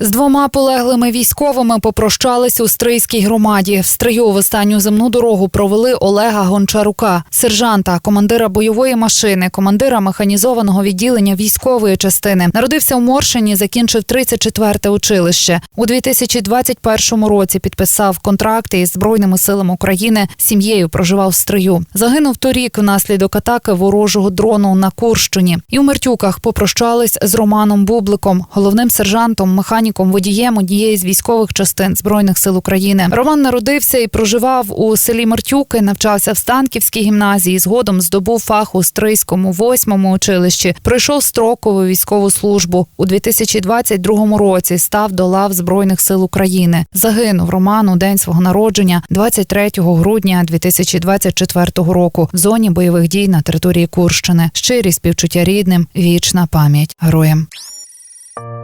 З двома полеглими військовими попрощались у Стрийській громаді. В Стрию в останню земну дорогу провели Олега Гончарука, сержанта, командира бойової машини, командира механізованого відділення військової частини. Народився у Моршині, закінчив 34-те училище. У 2021 році підписав контракти із збройними силами України. Сім'єю проживав в Стрию. Загинув торік внаслідок атаки ворожого дрону на Курщині. І у Мертюках попрощались з Романом Бубликом, головним сержантом, механіком, водієм однієї з військових частин збройних сил України. Роман народився і проживав у селі Мертюки, навчався в Станківській гімназії. Згодом здобув фах у Стрийському восьмому училищі. Пройшов строкову військову службу у 2022 році. Став до лав збройних сил України. Загинув Роман у день свого народження, 23 грудня 2024 року, в зоні бойових дій на території Курщини. Щирі співчуття рідним, вічна пам'ять героям.